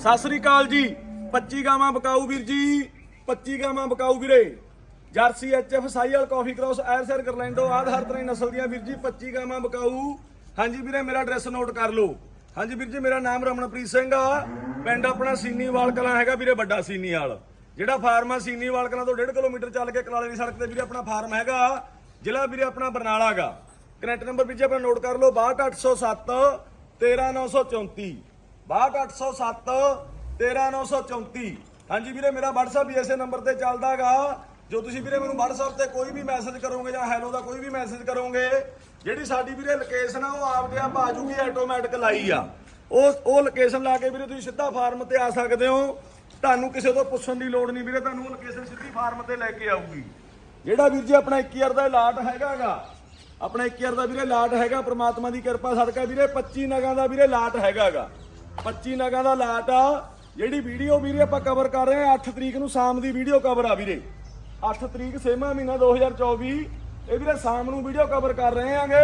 ਸਤਿ ਸ੍ਰੀ ਅਕਾਲ ਜੀ। 25 ਗਾਵਾਂ ਬਕਾਊ ਵੀਰ ਜੀ। 25 ਗਾਵਾਂ ਬਕਾਊ ਵੀਰੇ। ਜਰਸੀ ਐਚਐਫ ਸਾਈਅਲ ਕਾਫੀ ਕ੍ਰਾਸ ਐਰਸਰ ਕਰਲੈਂਡੋ ਆਦ ਹਰ ਤਰ੍ਹਾਂ ਦੀ ਨਸਲ ਦੀਆਂ ਵੀਰ ਜੀ 25 ਗਾਵਾਂ ਬਕਾਊ। ਹਾਂਜੀ ਵੀਰੇ, ਮੇਰਾ ਐਡਰੈਸ ਨੋਟ ਕਰ ਲਓ। ਹਾਂਜੀ ਵੀਰ ਜੀ, ਮੇਰਾ ਨਾਮ ਰਮਨਪ੍ਰੀਤ ਸਿੰਘ ਆ। ਪਿੰਡ ਆਪਣਾ ਸੀਨੀਵਾਲ ਕਲਾਂ ਹੈਗਾ ਵੀਰੇ, ਵੱਡਾ ਸੀਨੀਵਾਲ। ਜਿਹੜਾ ਫਾਰਮ ਆ ਸੀਨੀਵਾਲ ਕਲਾਂ ਤੋਂ 1.5 ਕਿਲੋਮੀਟਰ ਚੱਲ ਕੇ ਕਲਾਲੇ ਦੀ ਸੜਕ ਤੇ ਵੀਰੇ ਆਪਣਾ ਫਾਰਮ ਹੈਗਾ। ਜ਼ਿਲ੍ਹਾ ਵੀਰੇ ਆਪਣਾ ਬਰਨਾਲਾ ਗਾ ਕਨੈਕਟ ਨੰਬਰ ਵੀਰ ਜੀ ਆਪਣਾ ਨੋਟ ਕਰ ਲਓ 62807 13934 62807 13934 ਹਾਂਜੀ ਵੀਰੇ, ਮੇਰਾ WhatsApp ਵੀ ਇਸੇ ਨੰਬਰ ਤੇ ਚੱਲਦਾਗਾ। ਜੋ ਤੁਸੀਂ ਵੀਰੇ ਮੈਨੂੰ WhatsApp ਤੇ ਕੋਈ ਵੀ ਮੈਸੇਜ ਕਰੋਗੇ ਜਾਂ ਹੈਲੋ ਦਾ ਕੋਈ ਵੀ ਮੈਸੇਜ ਕਰੋਗੇ, ਜਿਹੜੀ ਸਾਡੀ ਵੀਰੇ ਲੋਕੇਸ਼ਨ ਆ, ਉਹ ਆਪਦੇ ਆਪ ਆ ਜੂਗੀ ਆਟੋਮੈਟਿਕ ਲਾਈ ਆ। ਉਹ ਉਹ ਲੋਕੇਸ਼ਨ ਲਾ ਕੇ ਵੀਰੇ ਤੁਸੀਂ ਸਿੱਧਾ ਫਾਰਮ ਤੇ ਆ ਸਕਦੇ ਹੋ। ਤੁਹਾਨੂੰ ਕਿਸੇ ਤੋਂ ਪੁੱਛਣ ਦੀ ਲੋੜ ਨਹੀਂ ਵੀਰੇ, ਤੁਹਾਨੂੰ ਲੋਕੇਸ਼ਨ ਸਿੱਧੀ ਫਾਰਮ ਤੇ ਲੈ ਕੇ ਆਊਗੀ। ਜਿਹੜਾ ਵੀਰ ਜੀ ਆਪਣਾ 21 ਦਾ ਲਾਟ ਹੈਗਾਗਾ, ਆਪਣਾ 21 ਦਾ ਵੀਰੇ ਲਾਟ ਹੈਗਾ, ਪ੍ਰਮਾਤਮਾ ਦੀ ਕਿਰਪਾ ਸਦਕਾ ਵੀਰੇ 25 ਨਗਾਂ ਦਾ ਵੀਰੇ ਲਾਟ ਹੈਗਾਗਾ। 25 ਨਗਾਂ ਦਾ ਲਾਟ ਆ। ਜਿਹੜੀ ਵੀਡੀਓ ਵੀਰੇ ਆਪਾਂ ਕਵਰ ਕਰ ਰਹੇ ਆ 8 ਤਰੀਕ ਨੂੰ ਸ਼ਾਮ ਦੀ ਵੀਡੀਓ ਕਵਰ ਆ ਵੀਰੇ। 8 ਤਰੀਕ ਸੇਮਾ ਮਹੀਨਾ 2024 ਇਹ ਵੀਰੇ ਸ਼ਾਮ ਨੂੰ ਵੀਡੀਓ ਕਵਰ ਕਰ ਰਹੇ ਆਂਗੇ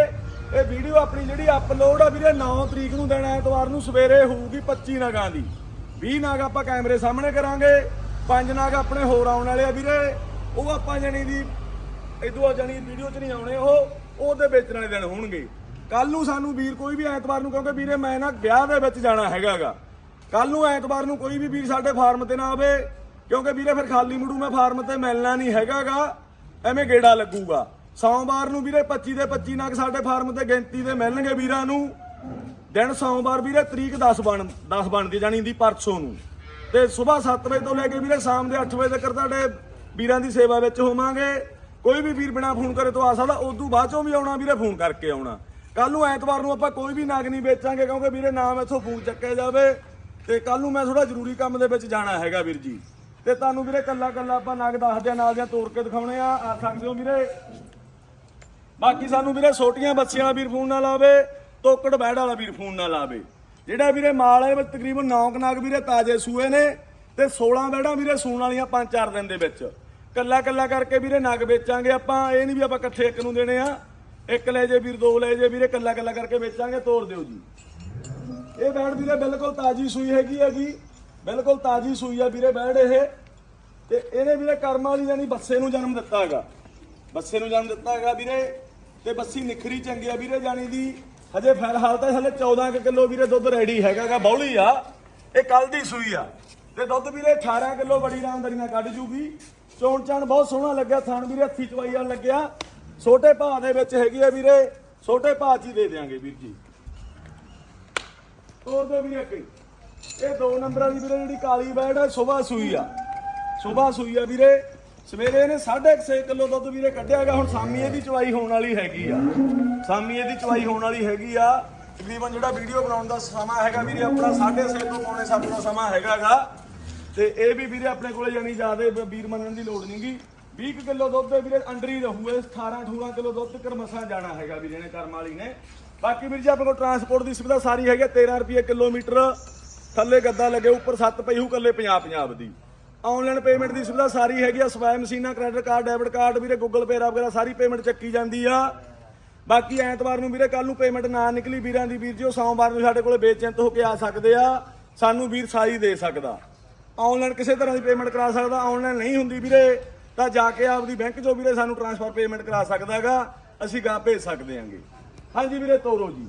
ਇਹ ਵੀਡੀਓ ਆਪਣੀ ਜਿਹੜੀ ਅਪਲੋਡ ਆ ਵੀਰੇ 9 ਤਰੀਕ ਨੂੰ ਦਿਨ ਐਤਵਾਰ ਨੂੰ ਸਵੇਰੇ ਹੋਊਗੀ 25 ਨਗਾਂ ਦੀ। 20 ਨਗ ਆਪਾਂ ਕੈਮਰੇ ਸਾਹਮਣੇ ਕਰਾਂਗੇ। ਪੰਜ ਨਗ ਆਪਣੇ ਹੋਰ ਆਉਣ ਵਾਲੇ ਆ ਵੀਰੇ। ਉਹ ਆਪਾਂ ਜਣੀ ਦੀ ਇਦੋਂ ਜਾਨੀ ਵੀਡੀਓ 'ਚ ਨਹੀਂ ਆਉਣੇ ਉਹ, ਉਹਦੇ ਵੇਚਣ ਵਾਲੇ ਦਿਨ ਹੋਣਗੇ। ਕੱਲ ਨੂੰ ਸਾਨੂੰ ਵੀਰ ਕੋਈ ਵੀ ਐਤਵਾਰ ਨੂੰ, ਕਿਉਂਕਿ ਵੀਰੇ ਮੈਂ ਨਾ ਵਿਆਹ ਦੇ ਵਿੱਚ ਜਾਣਾ ਹੈਗਾਗਾ। ਕੱਲ ਨੂੰ ਐਤਵਾਰ ਨੂੰ ਕੋਈ ਵੀ ਵੀਰ ਸਾਡੇ ਫਾਰਮ ਤੇ ਨਾ ਆਵੇ, ਕਿਉਂਕਿ ਵੀਰੇ ਫਿਰ ਖਾਲੀ ਮੁੜੂ ਮੈਂ ਫਾਰਮ ਤੇ ਮਿਲਣਾ ਨਹੀਂ ਹੈਗਾਗਾ, ਐਵੇਂ ਗੇੜਾ ਲੱਗੂਗਾ। ਸੋਮਵਾਰ ਨੂੰ ਵੀਰੇ 25 ਦੇ 25 ਨਗ ਸਾਡੇ ਫਾਰਮ ਤੇ ਗਿਣਤੀ ਦੇ ਮਿਲਣਗੇ ਵੀਰਾਂ ਨੂੰ। ਦਿਨ ਸੋਮਵਾਰ ਵੀਰੇ ਤਰੀਕ 10 ਬਣ 10 ਬਣਦੀ ਜਾਣੀ ਦੀ ਪਰਸੋਂ ਨੂੰ। ਤੇ ਸਵੇਰ 7 ਵਜੇ ਤੋਂ ਲੈ ਕੇ ਵੀਰੇ ਸ਼ਾਮ ਦੇ 8 ਵਜੇ ਤੱਕ ਤੁਹਾਡੇ ਵੀਰਾਂ ਦੀ ਸੇਵਾ ਵਿੱਚ ਹੋਵਾਂਗੇ। ਕੋਈ ਵੀ ਵੀਰ ਬਿਨਾ ਫੋਨ ਕਰੇ ਤੋਂ ਆ ਸਕਦਾ, ਉਦੋਂ ਬਾਅਦ ਚੋਂ ਵੀ ਆਉਣਾ, ਵੀਰੇ ਫੋਨ ਕਰਕੇ ਆਉਣਾ। ਕੱਲ ਨੂੰ ਐਤਵਾਰ ਨੂੰ ਆਪਾਂ ਕੋਈ ਵੀ ਨਗ ਨਹੀਂ ਵੇਚਾਂਗੇ ਕਿਉਂਕਿ ਵੀਰੇ ਨਾਮ ਇੱਥੋਂ ਫੋਨ ਚੱਕਿਆ ਜਾਵੇ ਤੇ ਕੱਲ ਨੂੰ ਮੈਂ ਥੋੜਾ ਜ਼ਰੂਰੀ ਕੰਮ ਦੇ ਵਿੱਚ ਜਾਣਾ ਹੈਗਾ ਵੀਰ ਜੀ। ਤੇ ਤੁਹਾਨੂੰ ਵੀਰੇ ਕੱਲਾ ਕੱਲਾ ਆਪਾਂ ਨਗ ਦੱਸਦੇ ਆ ਨਾਲ ਦੀਆਂ ਤੋੜ ਕੇ ਦਿਖਾਉਣੇ ਆ। ਆ ਸਕਦੇ ਹੋ ਵੀਰੇ। ਬਾਕੀ ਸਾਨੂੰ ਵੀਰੇ ਛੋਟੀਆਂ ਬੱਚੀਆਂ ਵਾਲਾ ਵੀਰ ਫੋਨ ਨਾ ਲਾਵੇ, ਤੋਕੜ ਬੈੜ ਵਾਲਾ ਵੀਰ ਫੋਨ ਨਾ ਲਾਵੇ। ਜਿਹੜਾ ਵੀਰੇ ਮਾਲ ਹੈ ਤਕਰੀਬਨ 9 ਕਨਾਗ ਵੀਰੇ ਤਾਜ਼ੇ ਸੂਏ ਨੇ ਤੇ 16 ਬੈੜਾਂ ਵੀਰੇ ਸੂਣ ਵਾਲੀਆਂ 5-4 ਦਿਨ ਦੇ ਵਿੱਚ। ਕੱਲਾ ਕੱਲਾ ਕਰਕੇ ਵੀਰੇ ਨਗ ਵੇਚਾਂਗੇ ਆਪਾਂ, ਇਹ ਨਹੀਂ ਵੀ ਆਪਾਂ ਇਕੱਠੇ ਇੱਕ ਨੂੰ ਦੇਣੇ ਆ। ਇੱਕ ਲੈ ਜੇ ਵੀਰ, ਦੋ ਲੈ ਜੇ ਵੀਰੇ ਕੱਲਾ ਕੱਲਾ ਕਰਕੇ ਵੇਚਾਂਗੇ ਤੋੜ ਦਿਓ ਜੀ। ਇਹ ਬੈੜ ਵੀਰੇ ਬਿਲਕੁਲ ਤਾਜ਼ੀ ਸੂਈ ਹੈਗੀ ਹੈਗੀ ਬਿਲਕੁਲ ਤਾਜ਼ੀ ਸੂਈ ਆ ਵੀਰੇ ਬੈੜ ਇਹ। ਤੇ ਇਹਨੇ ਵੀਰੇ ਕਰਮਾਂ ਵਾਲੀ ਜਾਨੀ ਬੱਸੇ ਨੂੰ ਜਨਮ ਦਿੱਤਾ ਹੈਗਾ। ਬੱਸੇ ਨੂੰ ਜਨਮ ਦਿੱਤਾ ਹੈਗਾ ਵੀਰੇ। ਤੇ ਬੱਸੀ ਨਿਖਰੀ ਚੰਗੀ ਆ ਵੀਰੇ ਜਾਨੀ ਦੀ ਹਜੇ ਫਿਲਹਾਲ ਤਾਂ ਹਲੇ 14 ਕੁ ਕਿਲੋ ਵੀਰੇ ਦੁੱਧ ਰੈਡੀ ਹੈਗਾਗਾ ਬੌਲੀ ਆ। ਇਹ ਕੱਲ ਦੀ ਸੂਈ ਆ। ਤੇ ਦੁੱਧ ਵੀਰੇ 18 ਕਿਲੋ ਬੜੀ ਆਰਾਮਦਾਰੀ ਨਾਲ ਕੱਢ ਜੂਗੀ। ਚੋਣ ਚਾਣ ਬਹੁਤ ਸੋਹਣਾ ਲੱਗਿਆ, ਥਾਣ ਵੀਰੇ, ਹੱਥੀ ਚਵਾਈ ਵਾਲ ਲੱਗਿਆ। ਛੋਟੇ ਭਾਅ ਦੇ ਵਿੱਚ ਹੈਗੀ ਆ ਵੀਰੇ, ਛੋਟੇ ਭਾਅ 'ਚ ਹੀ ਦੇ ਦੇਾਂਗੇ ਵੀਰ ਜੀ। ਤੋਰ ਦੋ ਵੀਰੇ ਅੱਗੇ। ਇਹ ਦੋ ਨੰਬਰਾਂ ਦੀ ਵੀਰੇ ਜਿਹੜੀ ਕਾਲੀ ਬੈੜ ਹੈ ਸਵੇਰ ਸੂਈ ਆ। ਸਵੇਰ ਸੂਈ ਆ ਵੀਰੇ। ਸਵੇਰੇ ਇਹਨੇ 6.5 ਕਿਲੋ ਦੁੱਧ ਵੀਰੇ ਕੱਢਿਆਗਾ ਹੁਣ ਸਾਮੀ ਇਹਦੀ ਚਵਾਈ ਹੋਣ ਵਾਲੀ ਹੈਗੀ ਆ। ਸਾਮੀ ਇਹਦੀ ਚਵਾਈ ਹੋਣ ਵਾਲੀ ਹੈਗੀ ਆ। ਤਕਰੀਬਨ ਜਿਹੜਾ ਵੀਡੀਓ ਬਣਾਉਣ ਦਾ ਸਮਾਂ ਹੈਗਾ ਵੀਰੇ, ਆਪਣਾ 6.5 ਤੋਂ ਪੌਣੇ 7 ਦਾ ਸਮਾਂ ਹੈਗਾਗਾ ਤੇ ਇਹ ਵੀ ਵੀਰੇ ਆਪਣੇ ਕੋਲੇ ਜਾਨੀ ਜ਼ਿਆਦਾ ਵੀਰ ਮੰਨਣ ਦੀ ਲੋੜ ਨਹੀਂਗੀ 20 ਕਿਲੋ ਦੁੱਧ ਦੇ ਵੀਰੇ ਅੰਡਰ ਹੀ ਰਹੂ ਇਹ 18 18 ਕਿਲੋ ਦੁੱਧ ਤੱਕ ਜਾਣਾ ਹੈਗਾ ਵੀਰੇ ਨੇ ਕਰਮ ਵਾਲੀ ਨੇ। ਬਾਕੀ ਵੀਰ ਜੀ ਆਪਣੇ ਕੋਲ ਟਰਾਂਸਪੋਰਟ ਦੀ ਸੁਵਿਧਾ ਸਾਰੀ ਹੈਗੀ ਆ, 13 ਰੁਪਏ ਕਿਲੋਮੀਟਰ ਥੱਲੇ ਗੱਦਾ ਲੱਗੇ ਉੱਪਰ ਸੱਤ ਪਈ ਹੂ ਕੱਲੇ 50 50 ਦੀ। ਆਨਲਾਈਨ ਪੇਮੈਂਟ ਦੀ ਸੁਵਿਧਾ ਸਾਰੀ ਹੈਗੀ ਆ ਸਵੈ ਮਸ਼ੀਨਾਂ ਕ੍ਰੈਡਿਟ ਕਾਰਡ ਡੈਬਿਟ ਕਾਰਡ ਵੀਰੇ ਗੂਗਲ ਪੇ ਵਗੈਰਾ ਸਾਰੀ ਪੇਮੈਂਟ ਚੱਕੀ ਜਾਂਦੀ ਆ। ਬਾਕੀ ਐਤਵਾਰ ਨੂੰ ਵੀਰੇ ਕੱਲ ਨੂੰ ਪੇਮੈਂਟ ਨਾ ਨਿਕਲੀ ਵੀਰਾਂ ਦੀ ਵੀਰ ਜੀ ਉਹ ਸੋਮਵਾਰ ਨੂੰ ਸਾਡੇ ਕੋਲੇ ਬੇਚਿੰਤ ਹੋ ਕੇ ਆ ਸਕਦੇ ਆ। ਸਾਨੂੰ ਵੀਰ ਸਾਰੀ ਦੇ ਸਕਦਾ। ਆਨਲਾਈਨ ਕਿਸੇ ਤਰ੍ਹਾਂ ਦੀ ਪੇਮੈਂਟ ਕਰਾ ਸਕਦਾ ਆਨਲਾਈਨ ਨਹੀਂ ਹੁੰਦੀ ਵੀਰੇ। ਤਾਂ ਜਾ ਕੇ ਆਪਦੀ ਬੈਂਕ ਜੋ ਵੀਰੇ ਸਾਨੂੰ ਟ੍ਰਾਂਸਫਰ ਪੇਮੈਂਟ ਕਰਾ ਸਕਦਾ ਹੈਗਾ, ਅਸੀਂ ਗਾਂ ਭੇਜ ਸਕਦੇ ਹਾਂਗੇ। ਹਾਂਜੀ ਵੀਰੇ, ਤੋਰੋ ਜੀ।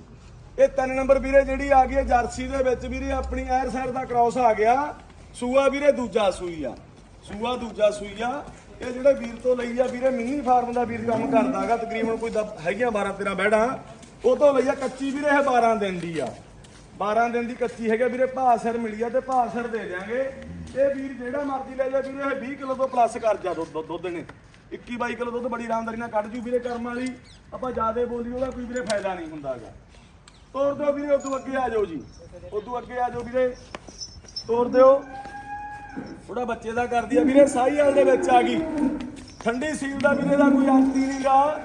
ਇਹ ਤਿੰਨ ਨੰਬਰ ਵੀਰੇ ਜਿਹੜੀ ਆ ਗਈ ਹੈ, ਜਰਸੀ ਦੇ ਵਿੱਚ ਵੀਰੇ ਆਪਣੀ ਐਰ ਸਾਈਡ ਦਾ ਕ੍ਰਾਸ ਆ ਗਿਆ। ਸੂਆ ਵੀਰੇ ਦੂਜਾ ਸੂਈ ਆ। ਸੂਆ ਦੂਜਾ ਸੂਈ ਆ। ਇਹ ਜਿਹੜੇ ਵੀਰ ਤੋਂ ਲਈ ਆ ਵੀਰੇ ਮਿੰਨੀ ਫਾਰਮ ਦਾ ਵੀਰ ਕੰਮ ਕਰਦਾਗਾ ਤਕਰੀਬਨ ਕੋਈ ਦਸ- ਹੈਗੀਆਂ 12 13 ਬੈੜਾਂ। ਉਹ ਤੋਂ ਲਈ ਆ ਕੱਚੀ ਵੀਰੇ, ਇਹ 12 ਦਿਨ ਦੀ ਆ। 12 ਦਿਨ ਦੀ ਕੱਚੀ ਹੈਗਾ ਵੀਰੇ, ਭਾਅ ਸਿਰ ਮਿਲੀ ਆ ਤੇ ਭਾਅ ਸਿਰ ਦੇ ਦਿਆਂਗੇ। ਇਹ ਵੀਰ ਜਿਹੜਾ ਮਰਜ਼ੀ ਲੈ ਜਾ ਵੀਰੇ, ਇਹ 20 ਕਿਲੋ ਤੋਂ ਪਲੱਸ ਕਰ ਜਾ ਦੁੱਧ ਦੁੱਧ ਨੇ। 21 22 ਕਿਲੋ ਦੁੱਧ ਬੜੀ ਆਰਾਮਦਾਰੀ ਨਾਲ ਕੱਢ ਜੂ ਵੀਰੇ ਕਰਮ ਵਾਲੀ। ਆਪਾਂ ਜਿਆਦੇ ਬੋਲੀ ਉਹਦਾ ਕੋਈ ਵੀਰੇ ਫਾਇਦਾ ਨਹੀਂ ਹੁੰਦਾਗਾ। ਤੋਰ ਦਿਓ ਵੀਰੇ, ਉਦੋਂ ਅੱਗੇ ਆ ਜਾਓ ਜੀ। ਉਦੋਂ ਅੱਗੇ ਆ ਜਾਓ ਵੀਰੇ। ਤੋਰ ਦਿਓ। ਥੋੜਾ ਬੱਚੇ ਦਾ ਕਰਦੀ ਆ ਵੀਰੇ, ਸਾਈ ਵਾਲ ਦੇ ਵਿੱਚ ਆ ਗਈ। ਠੰਡੀ ਸੀਲ ਦਾ ਵੀਰੇ ਦਾ ਕੋਈ ਅੰਤ ਹੀ ਨਹੀਂਗਾ